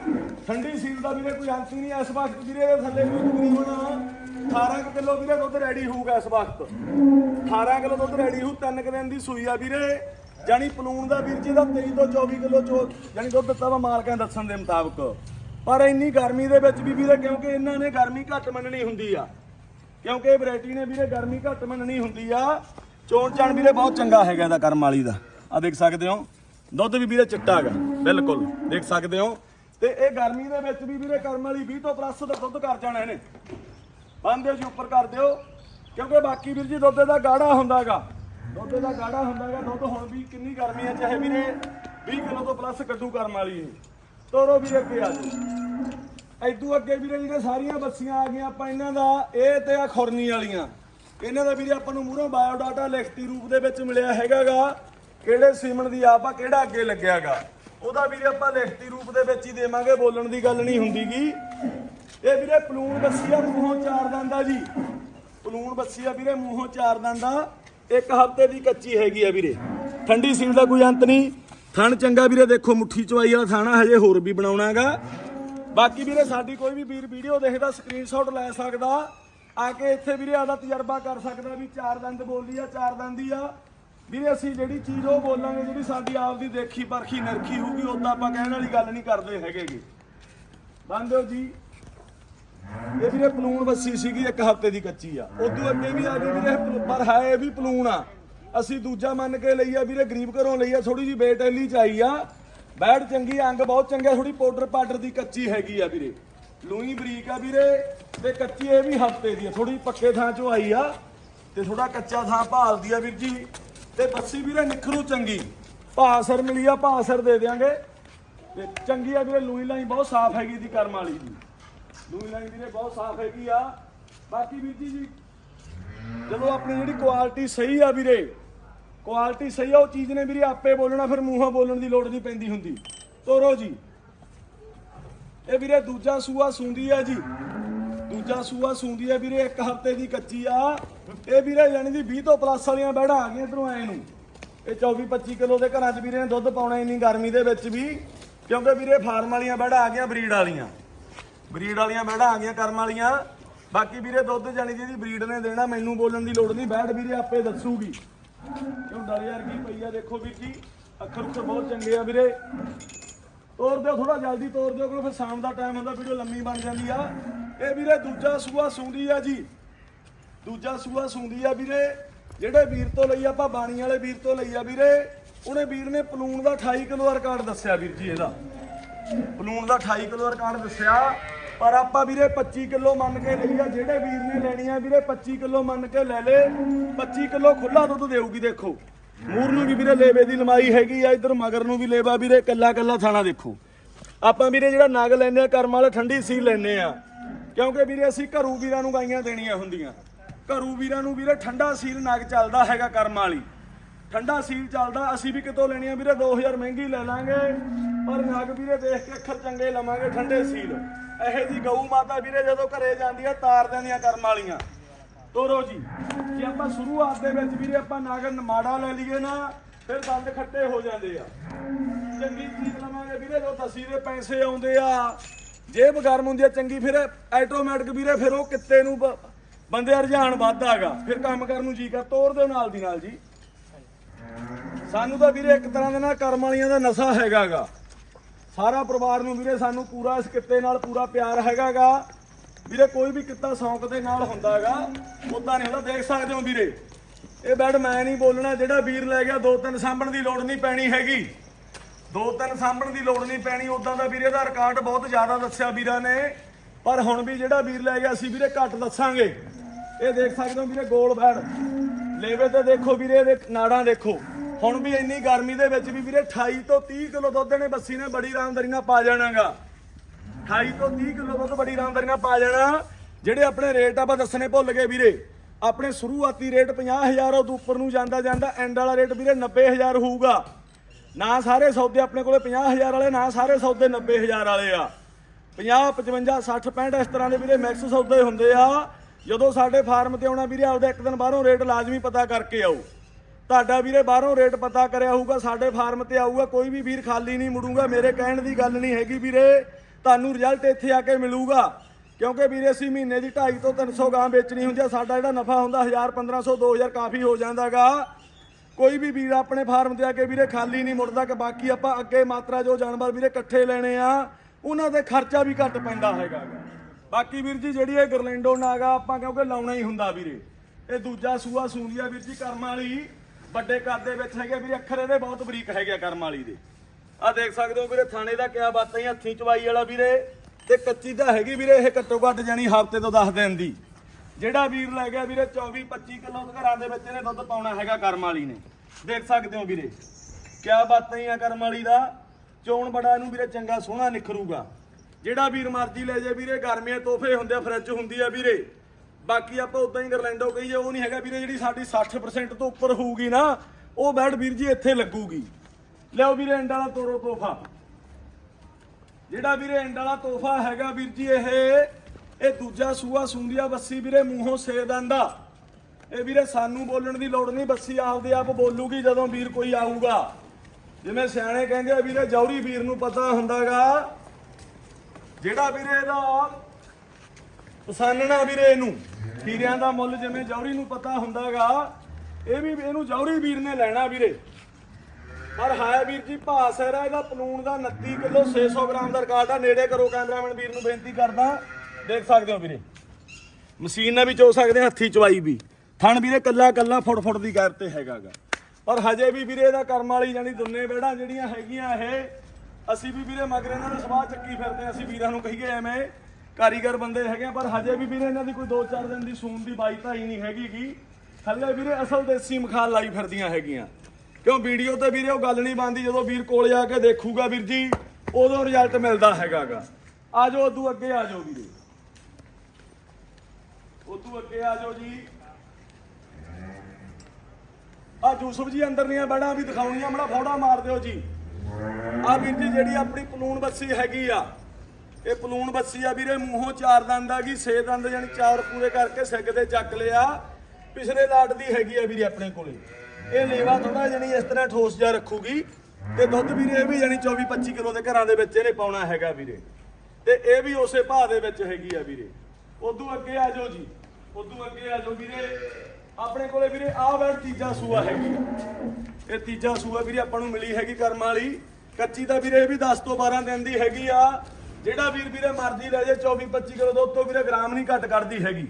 ਠੰਡੀ ਸੀਲ ਦਾ ਵੀਰੇ ਕੋਈ ਅੰਤ ਹੀ ਨਹੀਂ। ਇਸ ਵਕਤ ਵੀਰੇ ਥੱਲੇ ਕੋਈ ਤਕਰੀਬਨ 18 ਕਿਲੋ ਵੀਰੇ ਦੁੱਧ ਰੈਡੀ ਹੋਊਗਾ ਇਸ ਵਕਤ। 18 ਕਿਲੋ ਦੁੱਧ ਰੈਡੀ ਹੋਊ, ਤਿੰਨ ਦਿਨ ਦੀ ਸੂਈ ਆ ਵੀਰੇ। ਜਾਨੀ ਪਲੂਣ ਦਾ ਵੀਰ ਜੀ ਦਾ 23 ਤੋਂ 24 ਕਿਲੋ ਚੋ ਜਾਨੀ ਦੁੱਧ ਦਿੱਤਾ ਵਾ ਮਾਲਕਾਂ ਦੇ ਦੱਸਣ ਦੇ ਮੁਤਾਬਕ। ਪਰ ਇੰਨੀ ਗਰਮੀ ਦੇ ਵਿੱਚ ਵੀ ਵੀਰੇ, ਕਿਉਂਕਿ ਇਹਨਾਂ ਨੇ ਗਰਮੀ ਘੱਟ ਮੰਨਣੀ ਹੁੰਦੀ ਆ। ਕਿਉਂਕਿ ਇਹ ਵੈਰਾਈਟੀ ਨੇ ਵੀਰੇ, ਗਰਮੀ ਘੱਟ ਮੰਨਣੀ ਹੁੰਦੀ ਆ। ਚੋਣ ਚਾਣ ਵੀਰੇ ਬਹੁਤ ਚੰਗਾ ਹੈਗਾ ਇਹਦਾ ਕਰਮ ਵਾਲੀ ਦਾ। ਆ ਦੇਖ ਸਕਦੇ ਹੋ। ਦੁੱਧ ਵੀ ਵੀਰੇ ਚਿੱਟਾ ਹੈਗਾ, ਬਿਲਕੁਲ। ਦੇਖ ਸਕਦੇ ਹੋ। ਤੇ ਇਹ ਗਰਮੀ ਦੇ ਵਿੱਚ ਵੀ ਵੀਰੇ ਕਰਮ ਵਾਲੀ 20 ਤੋਂ ਪਲੱਸ ਦਾ ਦੁੱਧ ਕਰ ਜਾਣਾ ਇਹਨੇ। ਬੰਦੇ ਜੀ ਉੱਪਰ ਕਰ ਦਿਓ, ਕਿਉਂਕਿ ਬਾਕੀ ਵੀਰ ਜੀ ਦੁੱਧ ਦਾ ਗਾੜਾ ਹੁੰਦਾਗਾ। ਦੁੱਧ ਦਾ ਗਾੜਾ ਹੁੰਦਾਗਾ, ਦੁੱਧ ਹੁਣ ਵੀ ਕਿੰਨੀ ਗਰਮੀ ਹੈ, ਚਾਹੇ ਵੀਰੇ 20 ਕਿਲੋ ਤੋਂ ਪਲੱਸ ਕੱਢੂ ਕਰਨ ਵਾਲੀ ਹੈ ਤੋਰੋ ਵੀਰੇ ਅੱਗੇ ਆ ਜਾਓ। ਐਦੂ ਅੱਗੇ ਵੀਰੇ ਜਿਹੜੇ ਸਾਰੀਆਂ ਬੱਸੀਆਂ ਆ ਗਈਆਂ, ਆਪਾਂ ਇਹਨਾਂ ਦਾ, ਇਹ ਤੇ ਆ ਖੁਰਨੀ ਵਾਲੀਆਂ। ਇਹਨਾਂ ਦਾ ਵੀਰੇ ਆਪਾਂ ਨੂੰ ਮੂਹਰੋਂ ਬਾਇਓ ਡਾਟਾ ਲਿਖਤੀ ਰੂਪ ਦੇ ਵਿੱਚ ਮਿਲਿਆ ਹੈਗਾਗਾ, ਕਿਹੜੇ ਸੀਮਨ ਦੀ ਆਪ ਕਿਹੜਾ ਅੱਗੇ ਲੱਗਿਆਗਾ। ਉਹਦਾ ਵੀਰੇ ਆਪਾਂ ਲਿਖਤੀ ਰੂਪ ਦੇ ਵਿੱਚ ਹੀ ਦੇਵਾਂਗੇ, ਬੋਲਣ ਦੀ ਗੱਲ ਨਹੀਂ ਹੁੰਦੀਗੀ। ਇਹ ਵੀਰੇ ਪਲੂਣ ਬੱਸੀ ਆ ਮੂੰਹੋਂ ਚਾਰ ਦੰਦਾ ਜੀ। ਪਲੂਣ ਬੱਸੀ ਆ ਵੀਰੇ ਮੂੰਹੋਂ ਚਾਰ ਦੰਦਾ ਇੱਕ ਹਫ਼ਤੇ ਦੀ ਕੱਚੀ ਹੈਗੀ ਆ ਵੀਰੇ। ਠੰਡੀ ਸੀਲ ਦਾ ਕੋਈ ਅੰਤ ਨਹੀਂ। ਥਣ ਚੰਗਾ ਵੀਰੇ ਦੇਖੋ, ਮੁੱਠੀ ਚਵਾਈ ਵਾਲਾ ਥਾਣਾ ਹਜੇ ਹੋਰ ਵੀ ਬਣਾਉਣਾਗਾ ਬਾਕੀ ਵੀਰੇ ਸਾਡੀ ਕੋਈ ਵੀ ਵੀਰ ਵੀਡੀਓ ਦੇਖਦਾ ਸਕਰੀਨਸ਼ਾਟ ਲੈ ਸਕਦਾ। ਆ ਕੇ ਇੱਥੇ ਵੀਰੇ ਆਦਾ ਤਜਰਬਾ ਕਰ ਸਕਦਾ ਵੀ ਚਾਰ ਦੰਦ ਬੋਲੀ ਆ, ਚਾਰ ਦੰਦੀ ਆ। ਵੀਰੇ ਅਸੀਂ ਜਿਹੜੀ ਚੀਜ਼ ਉਹ ਬੋਲਾਂਗੇ ਜਿਹੜੀ ਸਾਡੀ ਆਪ ਦੀ ਦੇਖੀ ਪਰਖੀ ਨਰਖੀ ਹੋਊਗੀ ਉਦਾਂ ਆਪਾਂ ਕਹਿਣ ਵਾਲੀ ਗੱਲ ਨਹੀਂ ਕਰਦੇ ਹੈਗੇਗੇ। ਬੰਦੋ ਜੀ। ਇਹ ਵੀਰੇ ਪਲੂਣ ਵੱਸੀ ਸੀਗੀ, ਇੱਕ ਹਫ਼ਤੇ ਦੀ ਕੱਚੀ ਆ। ਉਦੋਂ ਅੱਗੇ ਵੀ ਆ ਗਈ ਵੀਰੇ ਪਲ- ਪਰ ਹੈ ਇਹ ਵੀ ਪਲੂਣ ਆ। ਅਸੀਂ ਦੂਜਾ ਮੰਨ ਕੇ ਲਈ ਆ ਵੀਰੇ, ਗਰੀਬ ਘਰੋਂ ਲਈ ਆ ਥੋੜੀ ਜੀ ਬੇਟੈਲੀ ਚ ਆਈ ਆ। ਬੈੜ ਚੰਗੀ, ਅੰਗ ਬਹੁਤ ਚੰਗਾ ਥੋੜੀ ਪਾਊਡਰ ਪਾਡਰ ਦੀ ਕੱਚੀ ਹੈਗੀ ਆ ਵੀਰੇ। ਲੂਈ ਬਰੀਕ ਆ ਵੀਰੇ, ਤੇ ਕੱਚੀ ਇਹ ਵੀ ਹਫ਼ਤੇ ਦੀ ਆ ਥੋੜੀ ਪੱਕੇ ਥਾਂ ਚੋਂ ਆਈ ਆ। ਤੇ ਥੋੜਾ ਕੱਚਾ ਥਾਂ ਭਾਲਦੀ ਆ ਵੀਰ ਜੀ। ਤੇ ਬੱਸੀ ਵੀਰੇ ਨਿਖਰੂ ਚੰਗੀ। ਭਾਸਰ ਮਿਲੀ ਆ ਭਾਸਰ ਦੇ ਦਿਆਂਗੇ। ਤੇ ਚੰਗੀ ਆ ਵੀਰੇ, ਲੂਈ ਲਾਈ ਬਹੁਤ ਸਾਫ਼ ਹੈਗੀ ਦੀ ਕਰਮ ਵਾਲੀ ਦੀ ਦੂਈ ਲਾਈਨ ਵੀਰੇ ਬਹੁਤ ਸਾਫ਼ ਹੈਗੀ ਆ। ਬਾਕੀ ਵੀਰ ਜੀ ਜੀ, ਜਦੋਂ ਆਪਣੀ ਜਿਹੜੀ ਕੁਆਲਿਟੀ ਸਹੀ ਆ ਵੀਰੇ ਕੁਆਲਿਟੀ ਸਹੀ ਆ, ਉਹ ਚੀਜ਼ ਨੇ ਵੀਰੇ ਆਪੇ ਬੋਲਣਾ, ਫਿਰ ਮੂੰਹਾਂ ਬੋਲਣ ਦੀ ਲੋੜ ਨਹੀਂ ਪੈਂਦੀ ਹੁੰਦੀ। ਤੋਰੋ ਜੀ। ਇਹ ਵੀਰੇ ਦੂਜਾ ਸੂਆ ਸੂੰਦੀ ਆ ਜੀ। ਦੂਜਾ ਸੂਆ ਸੂੰਦੀ ਆ ਵੀਰੇ, ਇੱਕ ਹਫ਼ਤੇ ਦੀ ਕੱਚੀ ਆ। ਇਹ ਵੀਰੇ ਯਾਨੀ ਦੀ 20 ਤੋਂ ਪਲੱਸ ਵਾਲੀਆਂ ਬੈੜਾਂ ਆ ਗਈਆਂ ਇਧਰੋਂ ਆਏ ਨੂੰ। ਇਹ 24 25 ਕਿਲੋ ਦੇ ਘਰਾਂ 'ਚ ਵੀਰੇ ਨੇ ਦੁੱਧ ਪਾਉਣਾ ਇੰਨੀ ਗਰਮੀ ਦੇ ਵਿੱਚ ਵੀ, ਕਿਉਂਕਿ ਵੀਰੇ ਫਾਰਮ ਵਾਲੀਆਂ ਬੈੜਾਂ ਆ ਗਈਆਂ ਬਰੀਡ ਵਾਲੀਆਂ। ਬਰੀਡ ਵਾਲੀਆਂ ਬੈੜਾਂ ਆ ਗਈਆਂ ਕਰਮ ਵਾਲੀਆਂ। ਬਾਕੀ ਵੀਰੇ ਦੁੱਧ ਜਾਣੀ ਜਿਹਦੀ ਬਰੀਡ ਨੇ ਦੇਣਾ, ਮੈਨੂੰ ਬੋਲਣ ਦੀ ਲੋੜ ਨਹੀਂ ਬੈੜ ਵੀਰੇ, ਆਪੇ ਦੱਸੂਗੀ। ਕਿਉਂ ਡਰ ਯਾਰ, ਕੀ ਪਈ ਆ? ਦੇਖੋ ਵੀਰ ਜੀ, ਅੱਖਰ ਉੱਖਰ ਬਹੁਤ ਚੰਗੇ ਆ ਵੀਰੇ। ਤੋਰ ਦਿਓ ਥੋੜਾ ਜਲਦੀ ਤੋਰ ਦਿਓ, ਕਿਉਂਕਿ ਫਿਰ ਸ਼ਾਮ ਦਾ ਟਾਈਮ ਹੁੰਦਾ, ਵੀਡੀਓ ਲੰਮੀ ਬਣ ਜਾਂਦੀ ਆ। ਇਹ ਵੀਰੇ ਦੂਜਾ ਸੂਆ ਸੂੰਦੀ ਆ ਜੀ। ਦੂਜਾ ਸੂਆ ਸੂੰਦੀ ਆ ਵੀਰੇ। ਜਿਹੜੇ ਵੀਰ ਤੋਂ ਲਈ ਆਪਾਂ ਬਾਣੀ ਵਾਲੇ ਵੀਰ ਤੋਂ ਲਈ ਆ ਵੀਰੇ, ਉਹਨੇ ਵੀਰ ਨੇ ਪਲੂਣ ਦਾ 28 ਕਿਲੋ ਦਾ ਰਿਕਾਰਡ ਦੱਸਿਆ ਵੀਰ ਜੀ ਇਹਦਾ। ਪਲੂਣ ਦਾ 28 ਕਿਲੋ ਦਾ ਰਿਕਾਰਡ ਦੱਸਿਆ। ਪਰ ਆਪਾਂ ਵੀਰੇ 25 ਕਿਲੋ ਮੰਨ ਕੇ ਲਈ ਆ, ਜਿਹੜੇ ਵੀਰ ਨੇ ਲੈਣੀ ਆ ਵੀਰੇ 25 ਕਿਲੋ ਮੰਨ ਕੇ ਲੈ ਲੇ। 25 ਕਿਲੋ ਖੁੱਲਾ ਦੁੱਧ ਦੇਊਗੀ, ਦੇਖੋ। ਮੂਰ ਨੂੰ ਵੀ ਵੀਰੇ ਲੇਵੇ ਦੀ ਲੰਮਾਈ ਹੈਗੀ ਆ, ਇਧਰ ਮਗਰ ਨੂੰ ਵੀ ਲੇਵਾ ਵੀਰੇ, ਕੱਲਾ ਕੱਲਾ ਥਾਣਾ ਦੇਖੋ। ਆਪਾਂ ਵੀਰੇ ਜਿਹੜਾ ਨਗ ਲੈਨੇ ਆ, ਕਰਮ ਵਾਲੇ ਠੰਡੀ ਸੀ ਲੈਨੇ ਆ। ਕਿਉਂਕਿ ਵੀਰੇ ਅਸੀਂ ਘਰੂ ਵੀਰਾਂ ਨੂੰ ਗਾਈਆਂ ਦੇਣੀਆਂ ਹੁੰਦੀਆਂ। ਘਰੂ ਵੀਰਾਂ ਨੂੰ ਵੀਰੇ ਠੰਡਾ ਸੀਲ ਨਗ ਚੱਲਦਾ ਹੈਗਾ ਕਰਮ ਵਾਲੀ। ਠੰਡਾ ਸੀਲ ਚੱਲਦਾ, ਅਸੀਂ ਵੀ ਕਿਤੋਂ ਲੈਣੀ ਆ ਵੀਰੇ 2000 ਮਹਿੰਗੀ ਲੈ ਲਾਂਗੇ। ਪਰ ਨਗ ਵੀਰੇ ਦੇਖ ਕੇ ਅੱਖਰ ਚੰਗੇ ਲਵਾਂਗੇ, ਠੰਡੇ ਸੀਲ। ਇਹੋ ਜੀ ਗਊ ਮਾਤਾ ਵੀਰੇ ਜਦੋਂ ਘਰੇ ਜਾਂਦੀ ਆ, ਤਾਰ ਦਿੰਦੀਆਂ ਕਰਮ ਵਾਲੀਆਂ। ਤੋਰੋ ਜੀ। ਜੇ ਆਪਾਂ ਸ਼ੁਰੂਆਤ ਦੇ ਵਿੱਚ ਵੀਰੇ ਆਪਾਂ ਨਗ ਮਾੜਾ ਲੈ ਲਈਏ ਨਾ, ਫਿਰ ਦੰਦ ਖੱਟੇ ਹੋ ਜਾਂਦੇ ਆ। ਚੰਗੀ ਚੀਜ਼ ਲਵਾਂਗੇ ਵੀਰੇ ਜੋ ਦਸੀ ਦੇ ਪੈਸੇ ਆਉਂਦੇ ਆ, ਜੇਬ ਗਰਮ ਹੁੰਦੀ ਆ, ਚੰਗੀ ਫਿਰ ਆਟੋਮੈਟਿਕ ਵੀਰੇ ਫਿਰ ਉਹ ਕਿੱਤੇ ਨੂੰ ਬੰਦੇ ਦਾ ਰੁਝਾਨ ਵੱਧਦਾਗਾ ਫਿਰ ਕੰਮ ਕਰਨ ਨੂੰ ਜੀ ਕਰ, ਤੋਰ ਦਿਓ ਨਾਲ ਦੀ ਨਾਲ ਜੀ। ਸਾਨੂੰ ਤਾਂ ਵੀਰੇ ਇੱਕ ਤਰ੍ਹਾਂ ਦੇ ਨਾਲ ਕਰਮ ਵਾਲੀਆਂ ਦਾ ਨਸ਼ਾ ਹੈਗਾਗਾ ਸਾਰਾ ਪਰਿਵਾਰ ਨੂੰ ਵੀਰੇ ਸਾਨੂੰ ਪੂਰਾ ਇਸ ਕਿੱਤੇ ਨਾਲ ਪੂਰਾ ਪਿਆਰ ਹੈਗਾਗਾ। ਵੀਰੇ ਕੋਈ ਵੀ ਕਿੱਤਾ ਸ਼ੌਂਕ ਦੇ ਨਾਲ ਹੁੰਦਾ ਹੈਗਾ ਉਦਾਂ ਨਹੀਂ ਹੁੰਦਾ, ਦੇਖ ਸਕਦੇ ਹੋ ਵੀਰੇ। ਇਹ ਬੈਡ ਮੈਂ ਨਹੀਂ ਬੋਲਣਾ, ਜਿਹੜਾ ਵੀਰ ਲੈ ਗਿਆ, ਦੋ ਤਿੰਨ ਸਾਂਭਣ ਦੀ ਲੋੜ ਨਹੀਂ ਪੈਣੀ ਹੈਗੀ। ਦੋ ਤਿੰਨ ਸਾਂਭਣ ਦੀ ਲੋੜ ਨਹੀਂ ਪੈਣੀ ਉਦਾਂ ਦਾ ਵੀਰੇ ਦਾ ਰਿਕਾਰਡ ਬਹੁਤ ਜ਼ਿਆਦਾ ਦੱਸਿਆ ਵੀਰਾਂ ਨੇ। ਪਰ ਹੁਣ ਵੀ ਜਿਹੜਾ ਵੀਰ ਲੈ ਗਿਆ, ਅਸੀਂ ਵੀਰੇ ਘੱਟ ਦੱਸਾਂਗੇ। ਇਹ ਦੇਖ ਸਕਦੇ ਹੋ ਵੀਰੇ, ਗੋਲ ਬੈਡ। ਲੇਵੇ ਤੇ ਦੇਖੋ ਵੀਰੇ, ਇਹਦੇ ਨਾੜਾਂ ਦੇਖੋ। ਹੁਣ ਵੀ ਇੰਨੀ ਗਰਮੀ ਦੇ ਵਿੱਚ ਵੀ ਵੀਰੇ 28 ਤੋਂ 30 ਕਿਲੋ ਦੁੱਧ ਨੇ ਬੱਸੀ ਨੇ ਬੜੀ ਆਰਾਮਦਾਰੀ ਨਾਲ ਪਾ ਜਾਣਾਗਾ। 28 ਤੋਂ 30 ਕਿਲੋ ਦੁੱਧ ਬੜੀ ਆਰਾਮਦਾਰੀ ਨਾਲ ਪਾ ਜਾਣਾ। ਜਿਹੜੇ ਆਪਣੇ ਰੇਟ ਆਪਾਂ ਦੱਸਣੇ ਭੁੱਲ ਗਏ ਵੀਰੇ। ਆਪਣੇ ਸ਼ੁਰੂਆਤੀ ਰੇਟ 50000 ਉਹ ਤੋਂ ਉੱਪਰ ਨੂੰ ਜਾਂਦਾ ਜਾਂਦਾ ਐਂਡ ਵਾਲਾ ਰੇਟ ਵੀਰੇ 90000 ਹੋਊਗਾ। ਨਾ ਸਾਰੇ ਸੌਦੇ ਆਪਣੇ ਕੋਲੇ 50000 ਵਾਲੇ, ਨਾ ਸਾਰੇ ਸੌਦੇ 90000 ਵਾਲੇ ਆ। 50 55 60 65 ਇਸ ਤਰ੍ਹਾਂ ਦੇ ਵੀਰੇ ਮਿਕਸ ਸੌਦੇ ਹੁੰਦੇ ਆ। ਜਦੋਂ ਸਾਡੇ ਫਾਰਮ ਤੇ ਆਉਣਾ ਵੀਰੇ, ਆਪਦਾ ਇੱਕ ਦਿਨ ਬਾਹਰੋਂ ਰੇਟ ਲਾਜ਼ਮੀ ਪਤਾ ਕਰਕੇ ਆਓ। ਤੁਹਾਡਾ ਵੀਰੇ ਬਾਹਰੋਂ ਰੇਟ ਪਤਾ ਕਰਿਆ ਹੋਊਗਾ, ਸਾਡੇ ਫਾਰਮ ਤੇ ਆਊਗਾ, ਕੋਈ ਵੀ ਵੀਰ ਖਾਲੀ ਨਹੀਂ ਮੁੜੂਗਾ, ਮੇਰੇ ਕਹਿਣ ਦੀ ਗੱਲ ਨਹੀਂ ਹੈਗੀ ਵੀਰੇ। ਤੁਹਾਨੂੰ ਰਿਜ਼ਲਟ ਇੱਥੇ ਆ ਕੇ ਮਿਲੂਗਾ, ਕਿਉਂਕਿ ਵੀਰੇ ਅਸੀਂ ਮਹੀਨੇ ਦੀ 250 ਤੋਂ 300 ਗਾਂ ਵੇਚਣੀ ਹੁੰਦੀ ਆ, ਸਾਡਾ ਜਿਹੜਾ ਨਫਾ ਹੁੰਦਾ 1000 1500 2000 ਕਾਫੀ ਹੋ ਜਾਂਦਾਗਾ। ਕੋਈ ਵੀ ਵੀਰ ਆਪਣੇ ਫਾਰਮ ਤੇ ਆ ਕੇ ਵੀਰੇ ਖਾਲੀ ਨਹੀਂ ਮੁੜਦਾ, ਕਿ ਬਾਕੀ ਆਪਾਂ ਅੱਗੇ ਮਾਤਰਾ ਜੋ ਜਾਨਵਰ ਵੀਰੇ ਇਕੱਠੇ ਲੈਣੇ ਆ, ਉਹਨਾਂ ਦੇ ਖਰਚਾ ਵੀ ਘੱਟ ਪੈਂਦਾ ਹੈਗਾ। ਬਾਕੀ ਵੀਰ ਜੀ, ਜਿਹੜੀ ਇਹ ਗਰਲੈਂਡੋ ਨਾਗਾ ਆਪਾਂ ਕਿਉਂਕਿ ਲਾਉਣਾ ਹੀ ਹੁੰਦਾ ਵੀਰੇ। ਇਹ ਦੂਜਾ ਸੂਆ ਸੂੰਦੀ ਆ ਵੀਰ ਜੀ ਕਰਮ ਵਾਲੀ। ਵੱਡੇ ਕੱਦ ਦੇ ਵਿੱਚ ਹੈਗੇ ਵੀਰੇ, ਅੱਖਰ ਇਹਦੇ ਬਹੁਤ ਬਰੀਕ ਹੈਗੇ ਆ ਕਰਮ ਵਾਲੀ ਦੇ। ਆ ਦੇਖ ਸਕਦੇ ਹੋ ਵੀਰੇ, ਥਾਣੇ ਦਾ ਕਿਆ ਬਾਤਾਂ ਹੀ ਹੱਥੀਂ ਚਵਾਈ ਵਾਲਾ ਵੀਰੇ, ਤੇ ਕੱਚੀ ਤਾਂ ਹੈਗੀ ਵੀਰੇ, ਇਹ ਘੱਟੋ ਘੱਟ ਜਾਨੀ ਹਫ਼ਤੇ ਤੋਂ 10 ਦਿਨ ਦੀ। ਜਿਹੜਾ ਵੀਰ ਲੈ ਗਿਆ ਵੀਰੇ 24 25 ਕਿਲੋ ਘਰਾਂ ਦੇ ਵਿੱਚ ਇਹਨੇ ਦੁੱਧ ਪਾਉਣਾ ਹੈਗਾ ਕਰਮ ਵਾਲੀ ਨੇ। ਦੇਖ ਸਕਦੇ ਹੋ ਵੀਰੇ, ਕਿਆ ਬਾਤਾਂ ਹੀ ਆ ਕਰਮ ਵਾਲੀ ਦਾ। ਚੋਣ ਬੜਾ ਇਹਨੂੰ ਵੀਰੇ, ਚੰਗਾ ਸੋਹਣਾ ਨਿਖਰੂਗਾ। ਜਿਹੜਾ ਵੀਰ ਮਰਜ਼ੀ ਲੈ ਜੇ ਵੀਰੇ, ਗਰਮੀਆਂ ਤੋਹਫੇ ਹੁੰਦੇ ਆ, ਫਰਿੱਜ ਹੁੰਦੀ ਆ ਵੀਰੇ। ਬਾਕੀ ਆਪਾਂ ਉਦਾਂ ਹੀ ਗਰਲੈਂਡੋ ਕਹੀਏ ਉਹ ਨਹੀਂ ਹੈਗਾ ਵੀਰੇ ਜਿਹੜੀ ਸਾਡੀ 60% ਤੋਂ ਉੱਪਰ ਹੋਊਗੀ ਨਾ, ਉਹ ਬੈਡ ਵੀਰ ਜੀ ਇੱਥੇ ਲੱਗੂਗੀ। ਲਿਆਓ ਵੀਰੇ ਐਂਡ ਵਾਲਾ ਤੋੜੋ ਤੋਹਫਾ। ਜਿਹੜਾ ਵੀਰੇ ਐਂਡ ਵਾਲਾ ਤੋਹਫਾ ਹੈਗਾ ਵੀਰ ਜੀ ਇਹ ਇਹ ਦੂਜਾ ਸੂਆ ਸੁੰਦੀਆ ਬੱਸੀ ਵੀਰੇ ਮੂੰਹੋਂ ਸੇਦਨ ਦਾ ਇਹ ਵੀਰੇ ਸਾਨੂੰ ਬੋਲਣ ਦੀ ਲੋੜ ਨਹੀਂ, ਬੱਸੀ ਆਪਦੇ ਆਪ ਬੋਲੂਗੀ ਜਦੋਂ ਵੀਰ ਕੋਈ ਆਊਗਾ। ਜਿਵੇਂ ਸਿਆਣੇ ਕਹਿੰਦੇ ਆ ਵੀਰੇ ਜੌਰੀ ਵੀਰ ਨੂੰ ਪਤਾ ਹੁੰਦਾਗਾ, ਜਿਹੜਾ ਵੀਰੇ ਇਹਦਾ ਪਸੰਨਣਾ ਵੀਰੇ ਇਹਨੂੰ। ਹੀਰਿਆਂ ਦਾ ਮੁੱਲ ਜਿਵੇਂ ਜੌਰੀ ਨੂੰ ਪਤਾ ਹੁੰਦਾਗਾ ਇਹ ਵੀ ਇਹਨੂੰ ਜੌਰੀ ਵੀਰ ਨੇ ਲੈਣਾ ਵੀਰੇ। ਪਰ ਹੈ ਵੀਰ ਜੀ ਭਾਸਰ ਹੈ ਇਹਦਾ ਪਲੂਣ ਦਾ 29 ਕਿਲੋ 600 ਗ੍ਰਾਮ ਦਾ ਰਿਕਾਰਡ ਆ। ਨੇੜੇ ਕਰੋ ਕੈਮਰਾਮੈਨ ਵੀਰ ਨੂੰ ਬੇਨਤੀ ਕਰਦਾ। ਦੇਖ ਸਕਦੇ ਹੋ ਵੀਰੇ। ਮਸ਼ੀਨ ਨਾਲ ਵੀ ਚੋ ਸਕਦੇ ਹੱਥੀ ਚਵਾਈ ਵੀ। ਥਣ ਵੀਰੇ ਕੱਲਾ ਕੱਲਾ ਫੁੱਟ ਫੁੱਟ ਦੀ ਗੈਰ ਤੇ ਹੈਗਾਗਾ। ਪਰ ਹਜੇ ਵੀ ਵੀਰੇ ਇਹਦਾ ਕਰਮ ਵਾਲੀ ਜਾਨੀ ਦੁੰਨੇ ਬੇੜਾਂ ਜਿਹੜੀਆਂ ਹੈਗੀਆਂ ਇਹ ਅਸੀਂ ਵੀ ਵੀਰੇ ਮਗਰ ਇਹਨਾਂ ਨੂੰ ਸਵਾਹ ਚੱਕੀ ਫਿਰਦੇ ਹਾਂ, ਅਸੀਂ ਵੀਰਾਂ ਨੂੰ ਕਹੀਏ ਐਵੇਂ। ਕਾਰੀਗਰ ਬੰਦੇ ਹੈਗੇ ਆ, ਪਰ ਹਜੇ ਵੀ ਵੀਰੇ ਇਹਨਾਂ ਦੀ ਕੋਈ 2-4 ਦਿਨ ਦੀ ਸੂਨ ਦੀ ਬਾਈ ਤਾਂ ਹੀ ਨਹੀਂ ਹੈਗੀਗੀ ਥੱਲੇ ਵੀਰੇ ਅਸਲ ਦੇਸੀ ਮਖਾਲ ਲਾਈ ਫਿਰਦੀਆਂ ਹੈਗੀਆਂ। ਕਿਉਂ ਵੀਡੀਓ ਤੇ ਵੀਰੇ ਉਹ ਗੱਲ ਨਹੀਂ ਬਣਦੀ ਜਦੋਂ ਵੀਰ ਕੋਲ ਜਾ ਕੇ ਦੇਖੂਗਾ ਵੀਰ ਜੀ ਉਦੋਂ ਰਿਜ਼ਲਟ ਮਿਲਦਾ ਹੈਗਾਗਾ। ਆ ਜਾਓ ਉਦੋਂ ਅੱਗੇ ਆ ਜਾਓ ਵੀਰੇ। ਉਦੋਂ ਅੱਗੇ ਆ ਜਾਓ ਜੀ। ਆ ਯੂਸਫ ਜੀ ਅੰਦਰ ਦੀਆਂ ਬੜਾ ਵੀ ਦਿਖਾਉਣੀਆਂ ਮੜਾ ਫੋੜਾ ਮਾਰ ਦਿਓ ਜੀ। ਆ ਵੀਰ ਜੀ ਜਿਹੜੀ ਆਪਣੀ ਪਲੂਣ ਬੱਸੀ ਹੈਗੀ ਆ ਇਹ ਪਲੂਣ ਬੱਸੀ ਆ ਵੀਰੇ, ਮੂੰਹੋਂ ਚਾਰ ਦੰਦ ਆ ਗਈ, ਛੇ ਦੰਦ ਜਾਨੀ ਚਾਰ ਪੂਰੇ ਕਰਕੇ ਸਿੱਗ ਤੇ ਚੱਕ ਲਿਆ। ਪਿਛਲੇ ਲਾਟ ਦੀ ਹੈਗੀ ਆ ਵੀਰੇ ਆਪਣੇ ਕੋਲੇ। ਇਹ ਲੇਵਾ ਥੋੜਾ ਜਾਨੀ ਇਸ ਤਰ੍ਹਾਂ ਠੋਸ ਜਾ ਰੱਖੂਗੀ। ਤੇ ਦੁੱਧ ਵੀਰੇ ਇਹ ਵੀ ਜਾਨੀ 24 25 ਕਿਲੋ ਦੇ ਘਰਾਂ ਦੇ ਵਿੱਚ ਇਹਨੇ ਪਾਉਣਾ ਹੈਗਾ ਵੀਰੇ। ਤੇ ਇਹ ਵੀ ਉਸੇ ਭਾਅ ਦੇ ਵਿੱਚ ਹੈਗੀ ਆ ਵੀਰੇ। ਉਦੋਂ ਅੱਗੇ ਆ ਜਾਓ ਜੀ। ਉਦੋਂ ਅੱਗੇ ਆ ਜਾਓ ਵੀਰੇ। ਆਪਣੇ ਕੋਲੇ ਵੀਰੇ ਆਹ ਵੈਰ ਤੀਜਾ ਸੂਆ ਹੈਗੀ ਆ। ਇਹ ਤੀਜਾ ਸੂਆ ਵੀਰੇ ਆਪਾਂ ਨੂੰ ਮਿਲੀ ਹੈਗੀ ਕਰਮ ਵਾਲੀ। ਕੱਚੀ ਦਾ ਵੀਰੇ ਇਹ ਵੀ 10 ਤੋਂ 12 ਦਿਨ ਦੀ ਹੈਗੀ ਆ। ਜਿਹੜਾ ਵੀਰ ਵੀਰੇ ਮਰਜ਼ੀ ਲੈ ਜੇ 24 25 ਕਿਲੋ ਦੁੱਧ ਤੋਂ ਵੀਰੇ ਗ੍ਰਾਮ ਨਹੀਂ ਘੱਟ ਕਰਦੀ ਹੈਗੀ।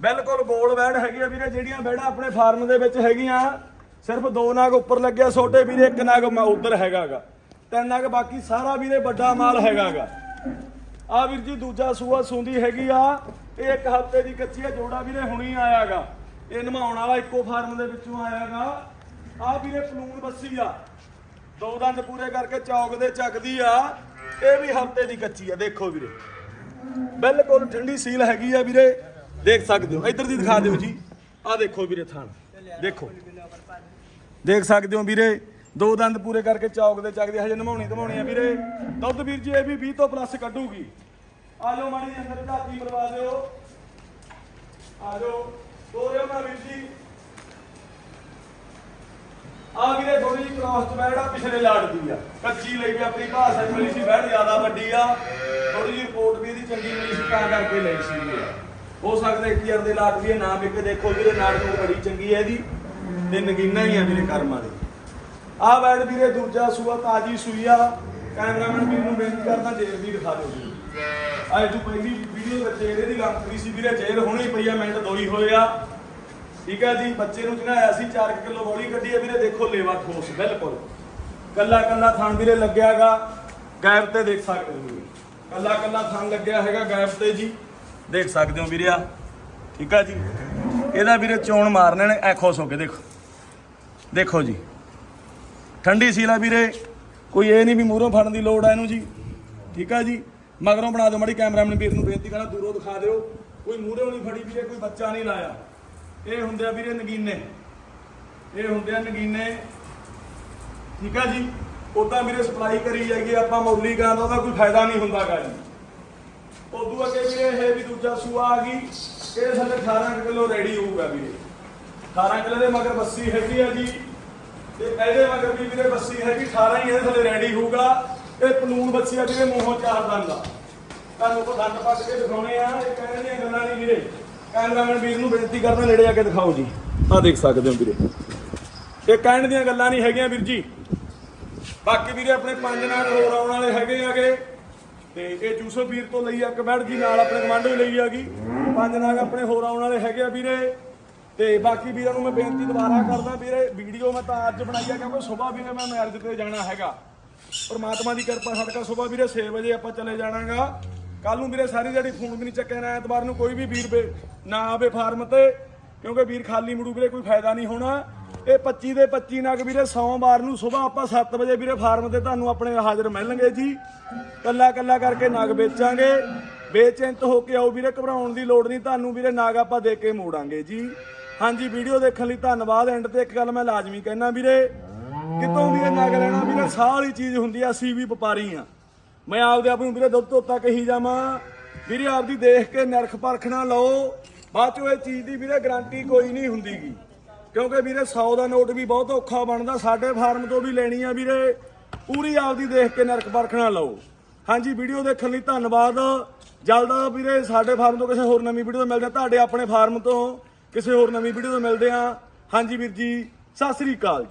ਬਿਲਕੁਲ ਗੋਲ ਵੈੜ ਹੈਗੀ ਆ ਵੀਰੇ, ਜਿਹੜੀਆਂ ਵੈੜਾਂ ਆਪਣੇ ਫਾਰਮ ਦੇ ਵਿੱਚ ਹੈਗੀਆਂ, ਸਿਰਫ ਦੋ ਨਾਗ ਉੱਪਰ ਲੱਗਿਆ, ਛੋਟੇ ਵੀਰੇ, ਇੱਕ ਨਾਗ ਮ- ਉੱਧਰ ਹੈਗਾਗਾ। ਤਿੰਨ ਨਾਗ ਬਾਕੀ ਸਾਰਾ ਵੀਰੇ ਵੱਡਾ ਮਾਲ ਹੈਗਾਗਾ। ਆ ਵੀਰ ਜੀ ਦੂਜਾ ਸੂਆ ਸੁੰਦੀ ਹੈਗੀ ਆ, ਇਹ ਇੱਕ ਹਫ਼ਤੇ ਦੀ ਕੱਚੀ ਆ ਜੋੜਾ ਵੀਰੇ ਹੁਣੀ ਆਇਆਗਾ। ਇਹ ਨਮਾਉਣ ਵਾਲਾ ਇੱਕੋ ਫਾਰਮ ਦੇ ਵਿੱਚੋਂ ਆਇਆਗਾ। ਆ ਵੀਰੇ ਪਲੂਣ ਬੱਸੀ ਆ। ਦੋ ਦੰਦ ਪੂਰੇ ਕਰਕੇ ਚੌਕ ਦੇ ਚੱਕਦੀ ਆ। ਇਹ ਵੀ ਹਫ਼ਤੇ ਦੀ ਕੱਚੀ ਆ, ਦੇਖੋ ਵੀਰੇ। ਬਿਲਕੁਲ ਠੰਡੀ ਸੀਲ ਹੈਗੀ ਆ ਵੀਰੇ। ਦੇਖ ਸਕਦੇ ਹੋ, ਇੱਧਰ ਦੀ ਦਿਖਾ ਦਿਓ ਜੀ। ਆ ਦੇਖੋ ਵੀਰੇ ਥਾਣ, ਦੇਖੋ। ਦੇਖ ਸਕਦੇ ਹੋ ਵੀਰੇ, ਦੋ ਦੰਦ ਪੂਰੇ ਕਰਕੇ ਚੌਕ ਦੇ ਚੱਕਦੇ ਹਜੇ ਨਮਾਉਣੀ ਧਮਾਉਣੀ ਆ ਵੀਰੇ। ਦੁੱਧ ਵੀਰ ਜੀ, ਇਹ ਵੀ 20 ਤੋਂ ਪਲੱਸ ਕੱਢੂਗੀ। ਆ ਜਾਓ ਮਾੜੀ ਜਿਹੀ ਅੰਦਰ ਝਾਤੀ ਮਰਵਾ ਦਿਓ। ਆ ਜਾਓ ਦੋਰਿਓ ਨਾ ਵੀਰ ਜੀ। ਆ ਵੀਰੇ ਥੋੜੀ ਜਿਹੀ ਕ੍ਰਾਸ ਚ ਬੈਠ ਆ ਪਿਛਲੇ ਲਾੜ ਆ। ਕੱਚੀ ਲਈ ਵੀ ਆਪਣੀ ਭਾਸ਼ਾ ਚ ਮਿਲੀ ਸੀ ਬੈਠ ਜ਼ਿਆਦਾ ਵੱਡੀ ਆ। ਥੋੜੀ ਜਿਹੀ ਰਿਪੋਰਟ ਵੀ ਇਹਦੀ ਚੰਗੀ ਮਿਲੀ ਸੀ, ਤਾਂ ਕਰਕੇ ਲਈ ਸੀ ਵੀਰੇ ਹੋ ਸਕਦਾ ਇੱਕ ਦੇ ਲਾਟ ਵੀ ਨਾ ਵਿਕ ਦੇਖੋ ਵੀਰੇ, ਨਾੜ ਨੂੰ ਬੜੀ ਚੰਗੀ ਹੈ ਇਹਦੀ। ਤੇ ਨਗੀਨਾ ਹੀ ਆ ਵੀਰੇ ਕਰਮ ਵਾਲੀ ਆ ਬੈਡ ਵੀਰੇ ਦੂਜਾ ਸੂਆ ਤਾਜੀ ਸੂਈ ਆ। ਕੈਮਰਾਮੈਨ ਵੀਰ ਨੂੰ ਬੇਨਤੀ ਕਰਦਾ ਜੇਰ ਵੀ ਦਿਖਾ ਦਿਓ ਜੀ। ਅੱਜ ਤੋਂ ਪਹਿਲੀ ਵੀਡੀਓ ਵਿੱਚ ਇਹਦੇ ਦੀ ਗੱਲ ਕਰੀ ਸੀ ਵੀਰੇ ਜੇਰ ਹੋਣੀ ਪਈ ਆ, ਮਿੰਟ ਦੋ ਹੀ ਹੋਏ ਆ। ਠੀਕ ਹੈ ਜੀ, ਬੱਚੇ ਨੂੰ ਚੜਾਇਆ ਸੀ 4 ਕਿਲੋ ਬੋਲੀ ਕੱਢੀ ਹੈ ਵੀਰੇ, ਦੇਖੋ ਲੇਵਾ ਠੋਸ, ਬਿਲਕੁਲ। ਕੱਲਾ ਕੱਲਾ ਥਣ ਵੀਰੇ ਲੱਗਿਆਗਾ ਗੈਪ ਤੇ ਦੇਖ ਸਕਦੇ ਹੋ ਵੀਰੇ ਕੱਲਾ ਕੱਲਾ ਥਣ ਲੱਗਿਆ ਹੈਗਾ ਗੈਪ ਤੇ ਜੀ, ਦੇਖ ਸਕਦੇ ਹੋ ਵੀਰੇ ਆ। ਠੀਕ ਆ ਜੀ। ਇਹਦਾ ਵੀਰੇ ਚੋਣ ਮਾਰਨੇ ਨੇ, ਐ ਖੁਸ਼ ਹੋ ਕੇ ਦੇਖੋ। ਦੇਖੋ ਜੀ। ਠੰਡੀ ਸੀਲਾ ਵੀਰੇ, ਕੋਈ ਇਹ ਨਹੀਂ ਵੀ ਮੂਹਰੋਂ ਫੜਨ ਦੀ ਲੋੜ ਆ ਇਹਨੂੰ ਜੀ। ਠੀਕ ਆ ਜੀ। ਮਗਰੋਂ ਬਣਾ ਦਿਓ, ਮੜੀ ਕੈਮਰਾਮੈਨ ਵੀਰ ਨੂੰ ਬੇਨਤੀ ਕਰਾਂ, ਦੂਰੋਂ ਦਿਖਾ ਦਿਓ। ਕੋਈ ਮੂਹਰੋਂ ਨਹੀਂ ਫੜੀ ਵੀਰੇ, ਕੋਈ ਬੱਚਾ ਨਹੀਂ ਲਾਇਆ। ਇਹ ਹੁੰਦੇ ਆ ਵੀਰੇ ਨਗੀਨੇ। ਇਹ ਹੁੰਦੇ ਆ ਨਗੀਨੇ। ਠੀਕ ਆ ਜੀ? ਉਦਾਂ ਵੀਰੇ ਸਪਲਾਈ ਕਰੀ ਜਾਈਏ ਆਪਾਂ ਮੌਲੀ ਗਾਂ ਦਾ, ਉਹਦਾ ਕੋਈ ਫਾਇਦਾ ਨਹੀਂ ਹੁੰਦਾ ਗਾ ਜੀ। ਉਦੋਂ ਅੱਗੇ ਵੀਰੇ ਇਹ ਵੀ ਦੂਜਾ ਸੂਆ ਆ ਗਈ, ਇਹ ਸਾਡੇ 18 ਕਿਲੋ ਰੈਡੀ ਹੋਊਗਾ ਵੀਰੇ। 18 ਕਿਲੋ ਦੇ ਮਗਰ ਬੱਸੀ ਹੈਗੀ ਆ ਜੀ। ਤੇ ਇਹਦੇ ਮਗਰ ਵੀ ਵੀਰੇ ਬੱਸੀ ਹੈਗੀ 18 ਹੀ ਇਹਦੇ ਥੱਲੇ ਰੈਡੀ ਹੋਊਗਾ। ਇਹ ਪਲੂਣ ਬੱਸੀ ਆ ਵੀਰੇ ਮੂੰਹੋਂ ਚਾਰ ਦੰਦ ਆ। ਤੁਹਾਨੂੰ ਕੋ ਦੰਦ ਪੱਟ ਕੇ ਦਿਖਾਉਣੇ ਆ, ਇਹ ਕਹਿਣ ਦੀਆਂ ਗੱਲਾਂ ਨਹੀਂ ਵੀਰੇ। ਕੈਮਰਾਮੈਨ ਵੀਰ ਨੂੰ ਬੇਨਤੀ ਕਰਦਾ ਨੇੜੇ ਆ ਕੇ ਦਿਖਾਓ ਜੀ। ਆ ਦੇਖ ਸਕਦੇ ਹੋ ਵੀਰੇ। ਇਹ ਕਹਿਣ ਦੀਆਂ ਗੱਲਾਂ ਨਹੀਂ ਹੈਗੀਆਂ ਵੀਰ ਜੀ। ਬਾਕੀ ਵੀਰੇ ਆਪਣੇ ਪੰਜ ਨਾਲ ਹੋਰ ਆਉਣ ਵਾਲੇ ਹੈਗੇ ਆਗੇ। ਤੇ ਇਹ ਜੂਸਫ ਵੀਰ ਤੋਂ ਲਈ ਆ ਕਮੈਂਟ ਜੀ, ਨਾਲ ਆਪਣੇ ਕਮਾਂਡੋ ਲਈ ਆਗੀ। ਪੰਜ ਨਾਗ ਆਪਣੇ ਹੋਰ ਆਉਣ ਵਾਲੇ ਹੈਗੇ ਆ ਵੀਰੇ। ਤੇ ਬਾਕੀ ਵੀਰਾਂ ਨੂੰ ਮੈਂ ਬੇਨਤੀ ਦੁਬਾਰਾ ਕਰਦਾ ਵੀਰੇ, ਵੀਡੀਓ ਮੈਂ ਤਾਂ ਅੱਜ ਬਣਾਈ ਆ, ਕਿਉਂਕਿ ਸਵੇਰ ਵੀਰੇ ਮੈਂ ਮੈਰਿਜ ਤੇ ਜਾਣਾ ਹੈਗਾ। ਪਰਮਾਤਮਾ ਦੀ ਕਿਰਪਾ ਸਦਕਾ ਸਵੇਰ ਵੀਰੇ 6 ਵਜੇ ਆਪਾਂ ਚਲੇ ਜਾਣਾਗਾ। ਕੱਲ ਨੂੰ ਵੀਰੇ ਸਾਰੀ ਜਿਹੜੀ ਫੋਨ ਵੀ ਨਹੀਂ ਚੱਕਿਆ, ਨਾ ਐਤਵਾਰ ਨੂੰ ਕੋਈ ਵੀ ਵੀਰ ਨਾ ਆਵੇ ਫਾਰਮ ਤੇ, ਕਿਉਂਕਿ ਵੀਰ ਖਾਲੀ ਮੜੂ ਵੀਰੇ, ਕੋਈ ਫਾਇਦਾ ਨਹੀਂ ਹੋਣਾ। ਇਹ 25 ਦੇ 25 ਨਗ ਵੀਰੇ, ਸੋਮਵਾਰ ਨੂੰ ਸਵੇਰ ਆਪਾਂ 7 ਵਜੇ ਵੀਰੇ ਫਾਰਮ ਤੇ ਤੁਹਾਨੂੰ ਆਪਣੇ ਹਾਜ਼ਰ ਮਿਲਣਗੇ ਜੀ। ਕੱਲਾ ਕੱਲਾ ਕਰਕੇ ਨਗ ਵੇਚਾਂਗੇ। ਬੇਚਿੰਤ ਹੋ ਕੇ ਆਓ ਵੀਰੇ, ਘਬਰਾਉਣ ਦੀ ਲੋੜ ਨਹੀਂ, ਤੁਹਾਨੂੰ ਵੀਰੇ ਨਾਗ ਆਪਾਂ ਦੇ ਕੇ ਮੋੜਾਂਗੇ ਜੀ। ਹਾਂਜੀ, ਵੀਡੀਓ ਦੇਖਣ ਲਈ ਧੰਨਵਾਦ। ਐਂਡ ਤੇ ਇੱਕ ਗੱਲ ਮੈਂ ਲਾਜ਼ਮੀ ਕਹਿਣਾ ਵੀਰੇ, ਕਿਤੋਂ ਵੀ ਇਹ ਨਗ ਲੈਣਾ ਵੀਰੇ ਸਾਹ ਵਾਲੀ ਚੀਜ਼ ਹੁੰਦੀ ਆ, ਅਸੀਂ ਵੀ ਵਪਾਰੀ ਆ। ਮੈਂ ਆਪਦੇ ਆਪ ਨੂੰ ਵੀਰੇ ਦੁੱਧ ਧੋਤਾ ਕਹੀ ਜਾਵਾਂ। ਵੀਰੇ ਆਪਦੀ ਦੇਖ ਕੇ ਨਰਖ ਪਰਖ ਨਾ ਲਓ। ਬਾਅਦ ਚੋਂ ਇਹ ਚੀਜ਼ ਦੀ ਵੀਰੇ ਗਾਰੰਟੀ ਕੋਈ ਨਹੀਂ ਹੁੰਦੀਗੀ। ਕਿਉਂਕਿ ਵੀਰੇ 100 ਦਾ ਨੋਟ ਵੀ ਬਹੁਤ ਔਖਾ ਬਣਦਾ। ਸਾਡੇ ਫਾਰਮ ਤੋਂ ਵੀ ਲੈਣੀ ਆ ਵੀਰੇ। ਪੂਰੀ ਆਪਦੀ ਦੇਖ ਕੇ ਨਰਖ ਪਰਖ ਨਾ ਲਓ। ਹਾਂਜੀ, ਵੀਡੀਓ ਦੇਖਣ ਲਈ ਧੰਨਵਾਦ। ਜਲਦ ਵੀਰੇ ਸਾਡੇ ਫਾਰਮ ਤੋਂ ਕਿਸੇ ਹੋਰ ਨਵੀਂ ਵੀਡੀਓ ਤੋਂ ਮਿਲਦੇ ਆ। ਤੁਹਾਡੇ ਆਪਣੇ ਫਾਰਮ ਤੋਂ ਕਿਸੇ ਹੋਰ ਨਵੀਂ ਵੀਡੀਓ ਤੋਂ ਮਿਲਦੇ ਆ। ਹਾਂਜੀ ਵੀਰ ਜੀ, ਸਤਿ ਸ੍ਰੀ ਅਕਾਲ